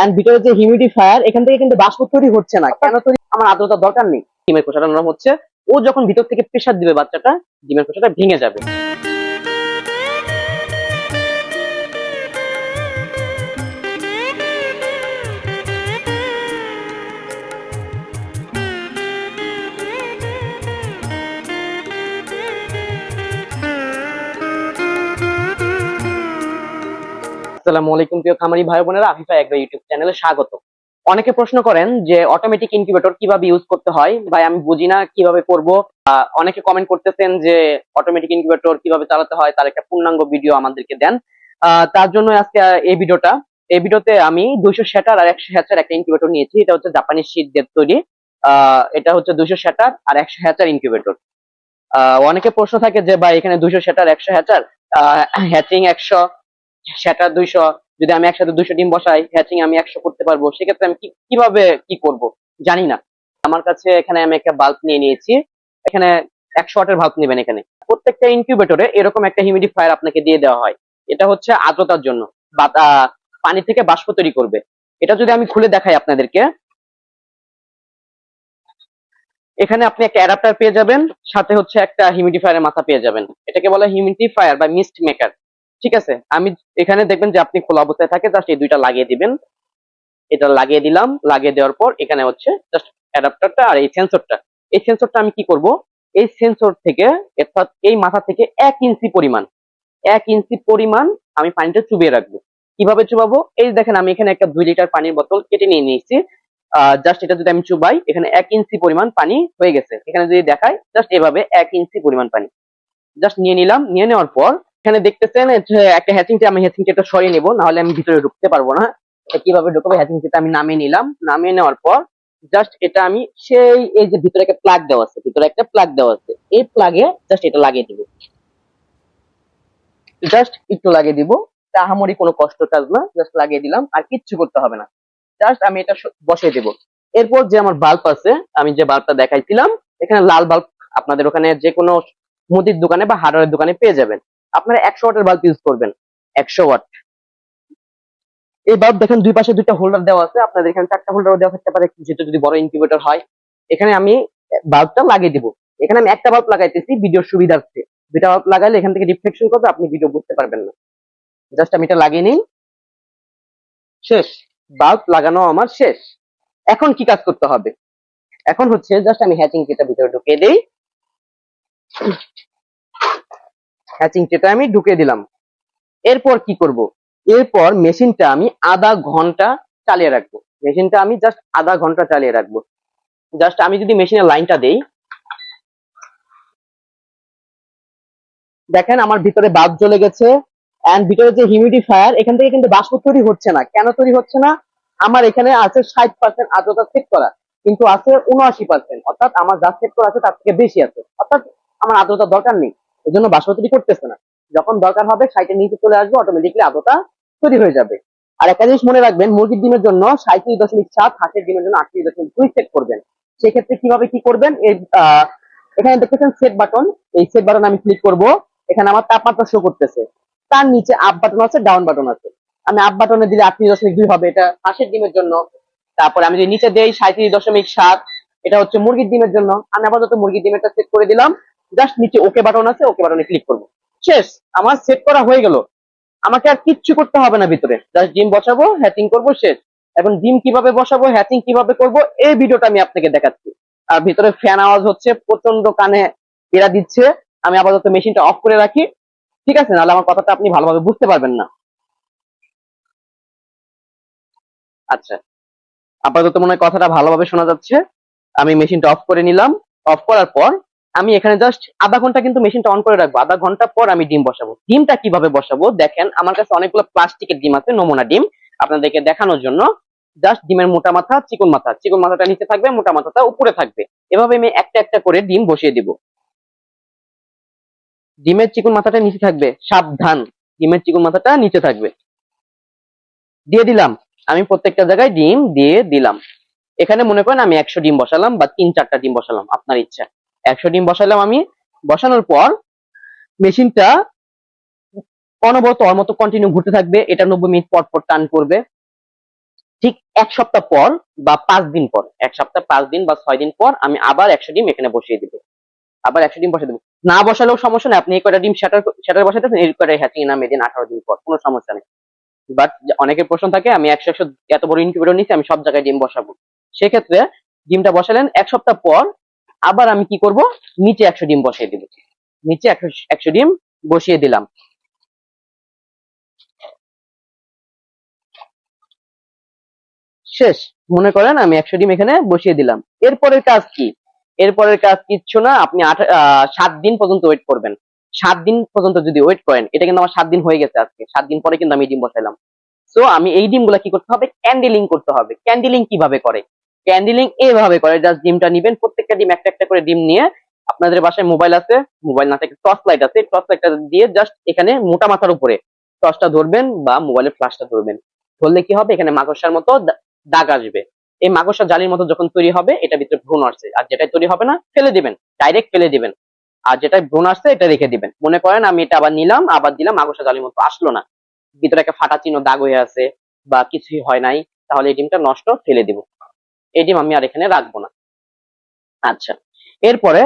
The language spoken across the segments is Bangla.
এন্ড ভিতরে যে হিউমিডিফায়ার এখান থেকে কিন্তু বাষ্প তৈরি হচ্ছে না। কেন তৈরি? আমার আদ্রতা দরকার নেই। ডিমের খোসাটা নরম হচ্ছে, ও যখন ভিতর থেকে প্রেসার দিবে বাচ্চাটা, ডিমের খোসাটা ভেঙে যাবে। আসসালামু আলাইকুম প্রিয় খামারি ভাই বোনেরা, আফিফা এগ্রো ইউটিউব চ্যানেলে স্বাগত। অনেকে প্রশ্ন করেন যে অটোমেটিক ইনকিউবেটর কীভাবে ইউজ করতে হয়? ভাই, আমি বুঝি না কীভাবে করব। অনেকে কমেন্ট করতেছেন যে অটোমেটিক ইনকিউবেটর কীভাবে চালাতে হয়, তার একটা পূর্ণাঙ্গ ভিডিও আমাদেরকে দেন। তার জন্য আজকে এই ভিডিওটা এই ভিডিওতে আমি দুইশো শ্যাটার আর একশো হ্যাচার একটা ইনকিউবেটর নিয়েছি। এটা হচ্ছে জাপানি শীট দিয়ে তৈরি। এটা হচ্ছে দুইশো শ্যাটার আর একশো হ্যাচার ইনকিউবেটর অনেকে প্রশ্ন থাকে যে, ভাই, এখানে দুইশো শ্যাটার একশো হ্যাচার? হ্যাচিং একশো সেটার দুইশো, যদি আমি একসাথে দুইশো ডিম বসাই হ্যাচিং আমি একশো করতে পারব, সেক্ষেত্রে আমি কীভাবে কি করব? জানি না। আমার কাছে এখানে আমি একটা বাল্ব নিয়ে নিয়েছি। এখানে একশো ওয়াটের বাল্ব নেবেন এখানে। প্রত্যেকটা ইনকিউবেটরে এরকম একটা হিউমিডিফায়ার আপনাকে দিয়ে দেওয়া হয়। এটা হচ্ছে আর্দ্রতার জন্য। পানি থেকে বাষ্প তৈরি করবে। এটা যদি আমি খুলে দেখাই আপনাদেরকে। এখানে আপনি একটা অ্যাডাপ্টার পেয়ে যাবেন। সাথে হচ্ছে একটা হিউমিডিফায়ারের মাথা পেয়ে যাবেন। এটাকে বলা হিউমিডিফায়ার বা মিস্ট মেকার ঠিক আছে? আমি এখানে দেখবেন যে আপনি খোলা অবস্থায় থাকে জাস্ট এই দুইটা লাগিয়ে দিবেন। এটা লাগিয়ে দিলাম, লাগিয়ে দেওয়ার পর এখানে হচ্ছে জাস্ট অ্যাডাপ্টারটা আর এই সেন্সরটা এই সেন্সরটা আমি কি করব? এই সেন্সর থেকে, অর্থাৎ এই মাথা থেকে এক ইঞ্চি পরিমাণ, এক ইঞ্চি পরিমাণ আমি পানিটা চুবিয়ে রাখব। কীভাবে চুবাবো? এই দেখেন, আমি এখানে একটা দুই লিটার পানির বোতল কেটে নিয়ে নিয়েছি। জাস্ট এটা যদি আমি চুবাই, এখানে এক ইঞ্চি পরিমাণ পানি হয়ে গেছে। এখানে যদি দেখাই জাস্ট এভাবে এক ইঞ্চি পরিমাণ পানি। জাস্ট নিয়ে নিলাম, নিয়ে নেওয়ার পর এখানে দেখতেছেন একটা হ্যাচিং আমি হ্যাচিং টেপটা সরিয়ে নেব, নাহলে আমি ভিতরে ঢুকতে পারব না। কীভাবে ঢুকবো? হ্যাচিং টেপটা আমি নামিয়ে নিলাম। নামিয়ে নেওয়ার পর জাস্ট এটা আমি সেই, এই যে ভিতরে একটা প্লাগ দেওয়া আছে, ভিতরে একটা প্লাগ দেওয়া আছে, এই প্লাগে জাস্ট এটা লাগিয়ে দিব। জাস্ট একটু লাগিয়ে দিব। তাহামরি কোনো কষ্ট কাজ না জাস্ট লাগিয়ে দিলাম, আর কিচ্ছু করতে হবে না। জাস্ট আমি এটা বসিয়ে দেব। এরপর যে আমার বাল্ব আছে, আমি যে বাল্বটা দেখাইছিলাম, এখানে লাল বাল্ব আপনাদের ওখানে যে কোনো মুদির দোকানে বা হার্ডওয়্যার দোকানে পেয়ে যাবেন। আপনারা একশো ওয়াটের বাল্ব ইউজ করবেন। একশো ওয়াট। এই বাল্ব দেখেন দুই পাশে দুইটা হোল্ডার দেওয়া আছে। আপনাদের এখানে চারটা হোল্ডার দেওয়া থাকতে পারে যেটা যদি বড় ইনকিউবেটর হয়। এখানে আমি বাল্বটা লাগিয়ে দিব। এখানে আমি একটা বাল্ব লাগাইতেছি ভিডিওর সুবিধার্থে। দুইটা বাল্ব লাগাইলে এখান থেকে রিফ্লেকশন করবে, আপনি ভিডিও বুঝতে পারবেন না। জাস্ট আমি এটা লাগিয়ে নিই। শেষ। বাল্ব লাগানো আমার শেষ। এখন কি কাজ করতে হবে? এখন হচ্ছে জাস্ট আমি হ্যাচিং যেটা ভিতরে ঢুকিয়ে দেই। হ্যাচিং যেটা আমি ঢুকিয়ে দিলাম। এরপর কি করব? এরপর মেশিনটা আমি আধা ঘণ্টা চালিয়ে রাখব। মেশিনটা আমি জাস্ট আধা ঘণ্টা চালিয়ে রাখব। জাস্ট আমি যদি মেশিনের লাইনটা দেই, দেখেন আমার ভিতরে বাল্ব জ্বলে গেছে এন্ড ভিতরে যে হিউমিডিফায়ার এখান থেকে কিন্তু বাষ্প তৈরি হচ্ছে না। কেন তৈরি হচ্ছে না? আমার এখানে আছে ষাট পার্সেন্ট আর্দ্রতা সেট করা, কিন্তু আছে উনআশি পার্সেন্ট অর্থাৎ আমার যা সেট করা আছে তার থেকে বেশি আছে। অর্থাৎ আমার আর্দ্রতা দরকার নেই। এই জন্য করতেছে না। যখন দরকার হবে ষাটের নিচে চলে আসবে অটোমেটিকলি আর্দ্রতা তৈরি হয়ে যাবে। আর একটা জিনিস মনে রাখবেন, মুরগির ডিমের জন্য সাঁত্রিশ দশমিক সাত, হাঁসের ডিমের জন্য আটত্রিশ দশমিক দুই সেট করবেন। সেক্ষেত্রে কীভাবে কি করবেন? এখানে দেখতেছেন সেট বাটন এই সেট বাটন আমি ক্লিক করব। এখানে আমার তাপমাত্রা শো করতেছে। তার নিচে আপ বাটন আছে ডাউন বাটন আছে। আমি আপ বাটনে দিলে আটত্রিশ দশমিক দুই হবে, এটা হাঁসের ডিমের জন্য। তারপরে আমি যদি নিচে দেই সাঁত্রিশ দশমিক সাত, এটা হচ্ছে মুরগির ডিমের জন্য। আমি আপাতত মুরগির ডিমেরটা সেট করে দিলাম। জাস্ট নিচে ওকে বাটন আছে ওকে বাটনে ক্লিক করব। শেষ, আমার সেট করা হয়ে গেল। আমাকে আর কিচ্ছু করতে হবে না ভিতরে। জাস্ট ডিম বসাবো হ্যাচিং করব, শেষ। এখন ডিম কীভাবে বসাবো হ্যাচিং কীভাবে করব, এই ভিডিওটা আমি আপনাকে দেখাচ্ছি। আর ভিতরে ফ্যান আওয়াজ হচ্ছে প্রচণ্ড কানে পেরা দিচ্ছে। আমি আপাতত মেশিনটা অফ করে রাখি। ঠিক আছে? নাহলে আমার কথাটা আপনি ভালোভাবে বুঝতে পারবেন না। আচ্ছা। আপাতত মনে হয় কথাটা ভালোভাবে শোনা যাচ্ছে। আমি মেশিনটা অফ করে নিলাম। অফ করার পর আমি এখানে জাস্ট আধা ঘণ্টা কিন্তু মেশিনটা অন করে রাখব। আধা ঘণ্টা পর আমি ডিম বসাবো। ডিমটা কীভাবে বসাবো? দেখেন, আমার কাছে অনেকগুলো প্লাস্টিকের ডিম আছে, নমুনা ডিম। আপনাদেরকে দেখানোর জন্য জাস্ট ডিমের মোটা মাথা, চিকন মাথা। চিকন মাথাটা নিচে থাকবে, মোটা মাথাটা উপরে থাকবে। এভাবে আমি একটা একটা করে ডিম বসিয়ে দিব। ডিমের চিকন মাথাটা নিচে থাকবে, সাবধান। ডিমের চিকন মাথাটা নিচে থাকবে। দিয়ে দিলাম। আমি প্রত্যেকটা জায়গায় ডিম দিয়ে দিলাম। এখানে মনে করেন আমি একশো ডিম বসালাম বা তিন চারটা ডিম বসালাম, আপনার ইচ্ছা। একশো ডিম বসালাম আমি। বসানোর পর মেশিনটা অনবরত ওর মতো কন্টিনিউ ঘুরতে থাকবে। এটা নব্বই মিনিট পর পর টান করবে ঠিক এক সপ্তাহ পর বা পাঁচ দিন পর, এক সপ্তাহ, পাঁচ দিন বা ছয় দিন পর আমি আবার একশো ডিম এখানে বসিয়ে দিব। আবার একশো ডিম বসিয়ে দেবো। না বসালেও সমস্যা নেই। আপনি এই কয়টা ডিম সেটার সেটার বসাতে এই কয়টা হ্যাচিং নামিয়ে দিন আঠারো দিন পর, কোনো সমস্যা নেই। বাট অনেকের প্রশ্ন থাকে, আমি একশো একশো এত বড় ইনকিউবেটর নিচ্ছি আমি সব জায়গায় ডিম বসাবো। সেক্ষেত্রে ডিমটা বসালেন, এক সপ্তাহ পর আবার আমি কি করব? নিচে একশো ডিম বসিয়ে দিব। নিচে একশো ডিম বসিয়ে দিলাম। শেষ। মনে করেন আমি একশো ডিম এখানে বসিয়ে দিলাম। এরপরের কাজ কি? এরপরের কাজ কিচ্ছু না, আপনি সাত দিন পর্যন্ত ওয়েট করবেন। সাত দিন পর্যন্ত যদি ওয়েট করেন, এটা কিন্তু আমার সাত দিন হয়ে গেছে আজকে। সাত দিন পরে কিন্তু আমি ডিম বসাইলাম। সো আমি এই ডিমগুলা কি করতে হবে? ক্যান্ডেলিং করতে হবে। ক্যান্ডেলিং কীভাবে করে? ক্যান্ডেলিং এভাবে করে জাস্ট ডিমটা নিবেন, প্রত্যেকটা ডিম একটা একটা করে ডিম নিয়ে আপনাদের বাসায় মোবাইল আছে মোবাইল না থাকে টর্চ লাইট আছে টর্চ লাইটটা দিয়ে জাস্ট এখানে মোটা মাথার উপরে টর্চটা ধরবেন বা মোবাইলের ফ্ল্যাশটা ধরবেন। ধরলে কি হবে? এখানে মাকড়সার মতো দাগ আসবে। এই মাকড়সা জালির মতো যখন তৈরি হবে, এটা ভিতরে ভ্রূণ আসছে। আর যেটা তৈরি হবে না, ফেলে দিবেন ডাইরেক্ট ফেলে দিবেন। আর যেটা ভ্রূণ আসছে, এটা রেখে দিবেন। মনে করেন আমি এটা আবার নিলাম, আবার দিলাম, মাকড়সা জালির মতো আসলো না। ভিতরে একটা ফাটা চিহ্ন দাগ হয়ে আছে বা কিছুই হয় নাই, তাহলে এই ডিমটা নষ্ট ফেলে দিব। এই ডিম আমি আর এখানে রাখব না। আচ্ছা এরপরে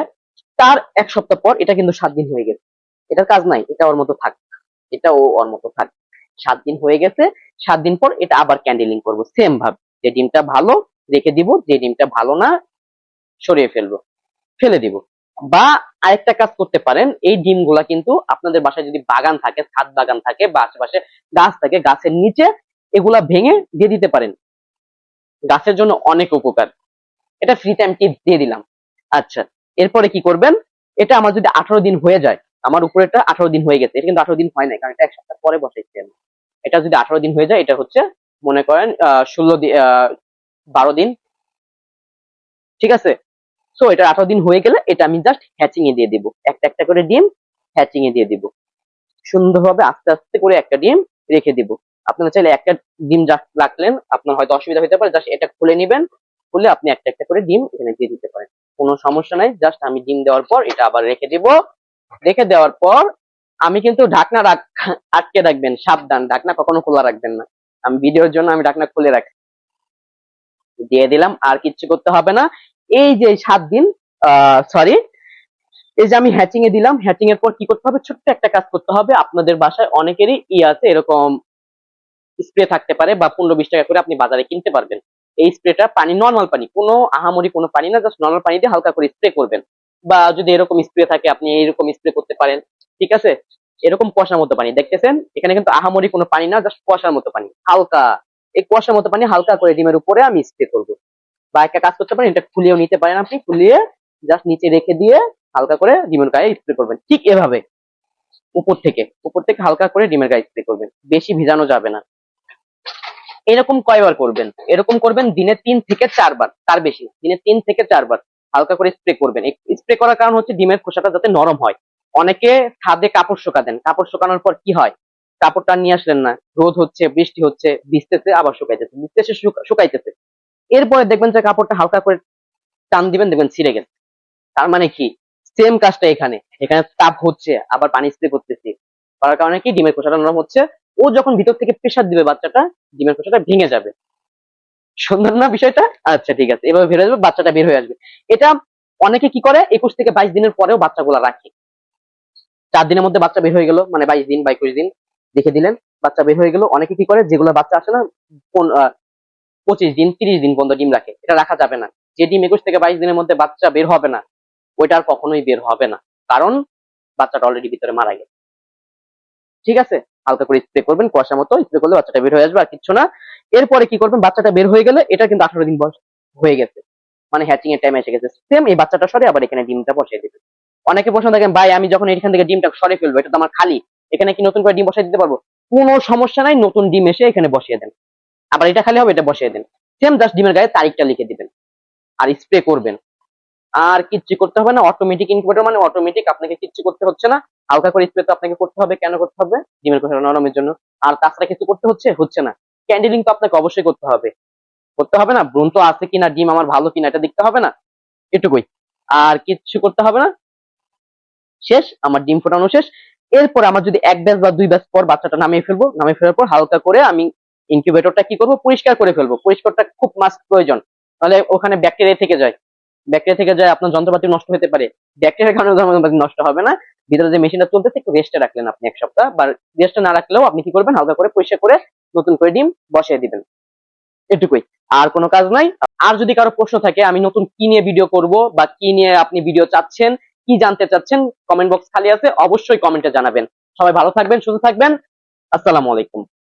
তার এক সপ্তাহ পর এটা কিন্তু সাত দিন হয়ে গেছে। এটার কাজ নাই, এটা ওর মতো থাক, এটা ও ওর মতো থাক। সাত দিন হয়ে গেছে, সাত দিন পর এটা আবার ক্যান্ডেলিং করব সেম ভাবে, যে ডিমটা ভালো রেখে দিব, যে ডিমটা ভালো না, সরিয়ে ফেলব, ফেলে দিব। বা আরেকটা কাজ করতে পারেন, এই ডিমগুলা কিন্তু আপনাদের বাসায় যদি বাগান থাকে, ছাদ বাগান থাকে, বা আশেপাশে গাছ থাকে, গাছের নিচে এগুলা ভেঙে দিয়ে দিতে পারেন। গাছের জন্য অনেক উপকার। এটা ফ্রি টাইম টিপস দিয়ে দিলাম। আচ্ছা এরপরে কি করবেন? এটা আমার যদি আঠারো দিন হয়ে যায়, আমার উপরেটা আঠারো দিন হয়ে গেছে। এটা কিন্তু আঠারো দিন হয় নাই, কারণ এটা এক সপ্তাহ পরে বসাইছি আমি। এটা যদি আঠারো দিন হয়ে যায়, এটা হচ্ছে মনে করেন ষোলো দিন বারো দিন। ঠিক আছে? সো এটা আঠারো দিন হয়ে গেলে এটা আমি জাস্ট হ্যাচিং এ দিয়ে দিব। একটা একটা করে ডিম হ্যাচিং এ দিয়ে দিব। সুন্দরভাবে আস্তে আস্তে করে একটা ডিম রেখে দিব। আপনারা চাইলে একটা ডিম জাস্ট রাখলেন, আপনার হয়তো অসুবিধা হতে পারে জাস্ট এটা খুলে নেবেন, খুলে আপনি একটা একটা করে ডিম এখানে দিয়ে দিতে পারেন। কোনো সমস্যা নাই জাস্ট আমি ডিম দেওয়ার পর এটা আবার রেখে দিব। রেখে দেওয়ার পর আমি কিন্তু ঢাকনা আটকে রাখবেন, সাবধান, ঢাকনা কখনো খোলা রাখবেন না। আমি ভিডিওর জন্য আমি ঢাকনা খুলে রাখি, দিয়ে দিলাম, আর কিচ্ছু করতে হবে না। এই যে সাত দিন সরি এই যে আমি হ্যাচিং এ দিলাম হ্যাচিং এর পর কি করতে হবে? ছোট্ট একটা কাজ করতে হবে। আপনাদের বাসায় অনেকেরই ই আছে, এরকম স্প্রে থাকতে পারে বা পনেরো বিশ টাকা করে আপনি বাজারে কিনতে পারবেন। এই স্প্রেটা পানি নর্মাল পানি, কোনো আহামরি কোনো পানি না জাস্ট নর্মাল পানি দিয়ে হালকা করে স্প্রে করবেন। বা যদি এরকম স্প্রে থাকে, আপনি এরকম স্প্রে করতে পারেন, ঠিক আছে? এরকম কুয়াশার মতো পানি, দেখতেছেন? এখানে কিন্তু আহামরি কোনো পানি না জাস্ট কুয়াশার মতো পানি, হালকা। এই কুয়াশার মতো পানি হালকা করে ডিমের উপরে আমি স্প্রে করব। বা একটা কাজ করতে পারেন, এটা খুলিয়েও নিতে পারেন আপনি, খুলিয়ে জাস্ট নিচে রেখে দিয়ে হালকা করে ডিমের গায়ে স্প্রে করবেন। ঠিক এভাবে, উপর থেকে উপর থেকে হালকা করে ডিমের গায়ে স্প্রে করবেন। বেশি ভিজানো যাবে না। এরকম কয়বার করবেন? এরকম করবেন দিনে তিন থেকে চারবার, তার বেশি দিনে তিন থেকে চারবার হালকা করে স্প্রে করবেন। স্প্রে করার কারণ হচ্ছে ডিমের খোসাটা যাতে নরম হয়। অনেকে ছাদে কাপড় শুকা দেন কাপড় শুকানোর পর কি হয়? কাপড়টা নিয়ে আসলেন না। রোদ হচ্ছে, বৃষ্টি হচ্ছে, ভিজতেছে, আবার শুকাইতেছে। ভিজতেছে শুকাইতেছে। এরপরে দেখবেন যে কাপড়টা হালকা করে টান দিবেন, দেখবেন ছিঁড়ে গেছে। তার মানে কি? সেম কাজটা এখানে। এখানে তাপ হচ্ছে, আবার পানি স্প্রে করতেছি। করার কারণে কি? ডিমের খোসাটা নরম হচ্ছে ও যখন ভিতর থেকে প্রেশার দিবে বাচ্চাটা, ডিমের খোসাটা ভেঙে যাবে। সুন্দর না বিষয়টা? আচ্ছা ঠিক আছে। এভাবে বের যাবে বাচ্চাটা বের হয়ে আসবে। এটা অনেকে কি করে? একুশ থেকে বাইশ দিনের পরেও বাচ্চাগুলা রাখে। চার দিনের মধ্যে বাচ্চা বের হয়ে গেল মানে বাইশ দিন বা একুশ দিন, দেখে দিলেন, বাচ্চা বের হয়ে গেল। অনেকে কি করে? যেগুলো বাচ্চা আসে না পঁচিশ দিন, তিরিশ দিন পর্যন্ত ডিম রাখে। এটা রাখা যাবে না। যে ডিম একুশ থেকে বাইশ দিনের মধ্যে বাচ্চা বের হবে না, ওইটা আর কখনোই বের হবে না। কারণ বাচ্চাটা অলরেডি ভিতরে মারা গেছে। ঠিক আছে? হালকা করে স্প্রে করবেন কুয়াশা মতো স্প্রে করলে বাচ্চাটা বের হয়ে আসবে আর কিচ্ছু না। এরপরে কি করবেন, বাচ্চাটা বের হয়ে গেলে এটা কিন্তু আঠারো দিন বয়স হয়ে গেছে। মানে হ্যাচিং এর টাইম এসে গেছে। সেম এই বাচ্চাটা সরে আবার এখানে ডিমটা বসিয়ে দিবে অনেকে প্রশ্ন থাকেন ভাই, আমি যখন এখান থেকে ডিমটা সরে ফেলব, এটা তো আমার খালি। এখানে কি নতুন করে ডিম বসাই দিতে পারব? কোনো সমস্যা নাই, নতুন ডিম এসে এখানে বসিয়ে দেন। আবার এটা খালি হবে, এটা বসিয়ে দেন। সেম জাস্ট ডিমের গায়ে তারিখটা লিখে দিবেন। আর স্প্রে করবেন। আর কিচ্ছু করতে হবে না। অটোমেটিক ইনকিউবেটর মানে অটোমেটিক আপনাকে কিচ্ছু করতে হচ্ছে না। হালকা করে স্প্রে তো আপনাকে করতে হবে। কেন করতে হবে? ডিমের খোসা নরমের জন্য। আর তাছাড়া কিছু করতে হচ্ছে? হচ্ছে না। ক্যান্ডেলিং তো আপনাকে অবশ্যই করতে হবে। করতে হবে না? ব্রণ তো আছে কিনা? ডিম আমার ভালো কিনা? এটা দেখতে হবে না? এটুকুই। আর কিচ্ছু করতে হবে না? শেষ। আমার ডিম ফোটানো শেষ। এরপর আমার যদি এক ব্যাচ বা দুই ব্যাচ পর বাচ্চাটা নামিয়ে ফেলব, নামিয়ে ফেলার পর হালকা করে আমি ইনকিউবেটরটা কি করব? পরিষ্কার করে ফেলব। পরিষ্কারটা খুব মাস্ট প্রয়োজন। তাহলে ওখানে ব্যাকটেরিয়া থেকে যায়। ব্যাকটেরিয়া থেকে যায়, আপনার যন্ত্রপাতি নষ্ট হতে পারে। ব্যাকটেরিয়ার কারণে যন্ত্রপাতি নষ্ট হবে না। ভিতরে যে মেশিনটা চলতেছে একটু রেস্টে রাখলেন আপনি এক সপ্তাহ। বা রেস্টে না রাখলেও আপনি কি করবেন? হালকা করে পরিষ্কার করে নতুন করে ডিম বসিয়ে দিবেন। এটুকুই। আর কোনো কাজ নাই। আর যদি কারও প্রশ্ন থাকে, আমি নতুন কি নিয়ে ভিডিও করব বা কি নিয়ে আপনি ভিডিও চাচ্ছেন, কি জানতে চাচ্ছেন কমেন্ট বক্স খালি আছে, অবশ্যই কমেন্টে জানাবেন। সবাই ভালো থাকবেন, সুস্থ থাকবেন। আসসালামু আলাইকুম।